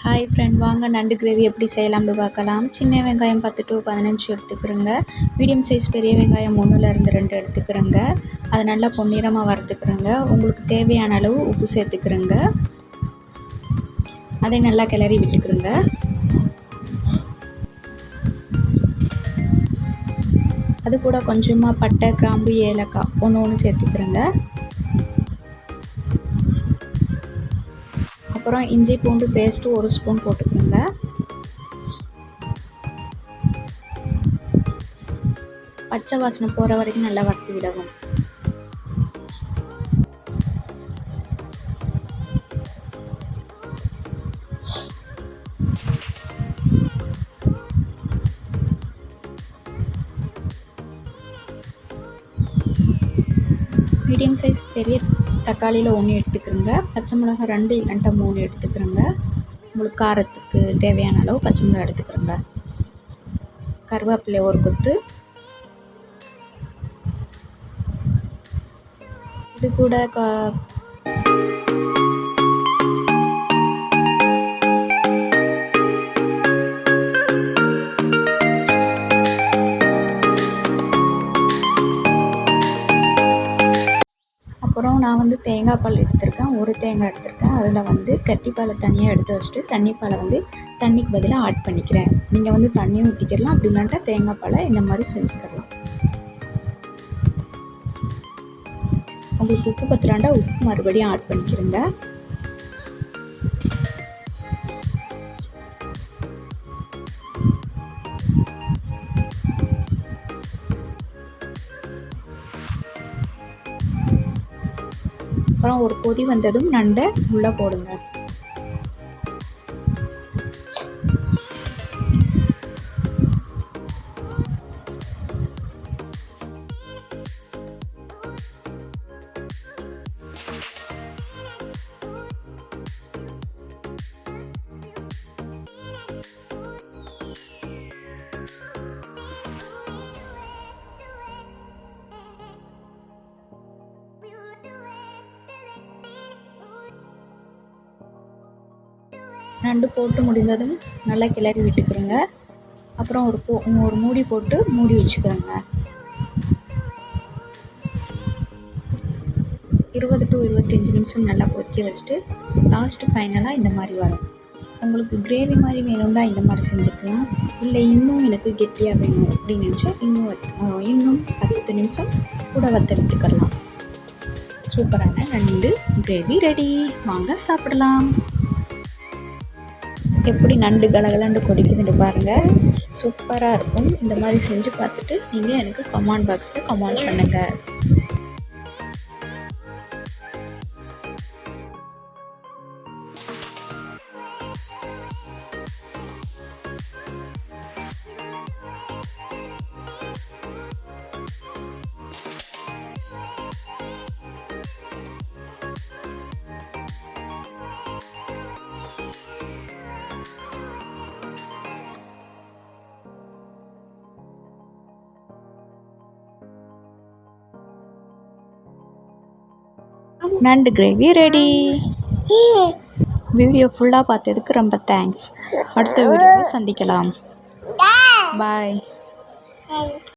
Hi friend வாங்க. நண்டு gravy எப்படி செய்யலாம்னு பார்க்கலாம். சின்ன வெங்காயம் பத்து டு பதினஞ்சு எடுத்துக்கிறோங்க. மீடியம் சைஸ் பெரிய வெங்காயம் ஒன்றுலேருந்து ரெண்டு எடுத்துக்கிறோங்க. அதை நல்லா பொன்னிறமாக வறுத்துக்கிறோங்க. உங்களுக்கு தேவையான அளவு உப்பு சேர்த்துக்கிறோங்க. அதை நல்லா கிளறி விட்டுக்கிறோங்க. அது கூட கொஞ்சமாக பட்டை கிராம்பு ஏலக்காய் ஒன்று ஒன்று சேர்த்துக்கிறோங்க. அப்புறம் இஞ்சி பூண்டு பேஸ்ட்டு ஒரு ஸ்பூன் போட்டுக்கோங்க. பச்சை வாசனை போகிற வரைக்கும் நல்லா வறுத்து விடவும். மீடியம் சைஸ் பெரிய தக்காளியில் ஒன்று எடுத்துக்கிறோங்க. பச்சை மிளகா ரெண்டு இல்லைன்ட்டா மூணு எடுத்துக்கிறோங்க. உங்களுக்கு காரத்துக்கு தேவையான அளவு பச்சை மிளகா எடுத்துக்கிறோங்க. கருவேப்பிலை ஒரு கொத்து. இது கூட அப்புறம் நான் வந்து தேங்காய் பால் எடுத்திருக்கேன். ஒரு தேங்காய் எடுத்திருக்கேன். அதில் வந்து கட்டிப்பாலை தனியாக எடுத்து வச்சுட்டு தண்ணிப்பாலை வந்து தண்ணிக்கு பதிலாக ஆட் பண்ணிக்கிறேன். நீங்கள் வந்து தண்ணியும் ஊற்றிக்கிடலாம் அப்படி இல்லாட்டா தேங்காய் பாலை இந்த மாதிரி செஞ்சுக்கிடலாம் உங்களுக்கு உப்பு பத்திராண்டா உப்பு மறுபடியும் ஆட் பண்ணிக்கிறேங்க. அப்புறம் ஒரு கொதி வந்ததும் நண்டை உள்ளே போடுங்க. நண்டு போட்டு முடிந்ததும் நல்லா கிளறி விட்டுக்கிறோங்க. அப்புறம் ஒரு போ ஒரு மூடி போட்டு மூடி வச்சுக்கிறோங்க. இருபது டு இருபத்தஞ்சி நிமிஷம் நல்லா கொதிக்க வச்சுட்டு லாஸ்ட்டு ஃபைனலாக இந்த மாதிரி வரும். உங்களுக்கு கிரேவி மாதிரி வேணும்னா இந்த மாதிரி செஞ்சுக்கலாம். இல்லை இன்னும் எனக்கு கெட்டியாக வேணும் அப்படின்னு நினச்சா இன்னும் இன்னும் பத்து நிமிஷம் கூட வத்த விட்டுக்கலாம் சூப்பரான நண்டு கிரேவி ரெடி வாங்க சாப்பிடலாம். எப்படி நண்டு கலகலண்டு கொதிக்குதுன்னு பாருங்கள் சூப்பராக இருக்கும். இந்த மாதிரி செஞ்சு பார்த்துட்டு நீங்கள் எனக்கு கமெண்ட் பாக்ஸில் கமெண்ட் பண்ணுங்கள் நண்டு கிரேவி ரெடி வீடியோ ஃபுல்லாக பார்த்ததுக்கு ரொம்ப தேங்க்ஸ் அடுத்த வீடியோவில் சந்திக்கலாம். பாய்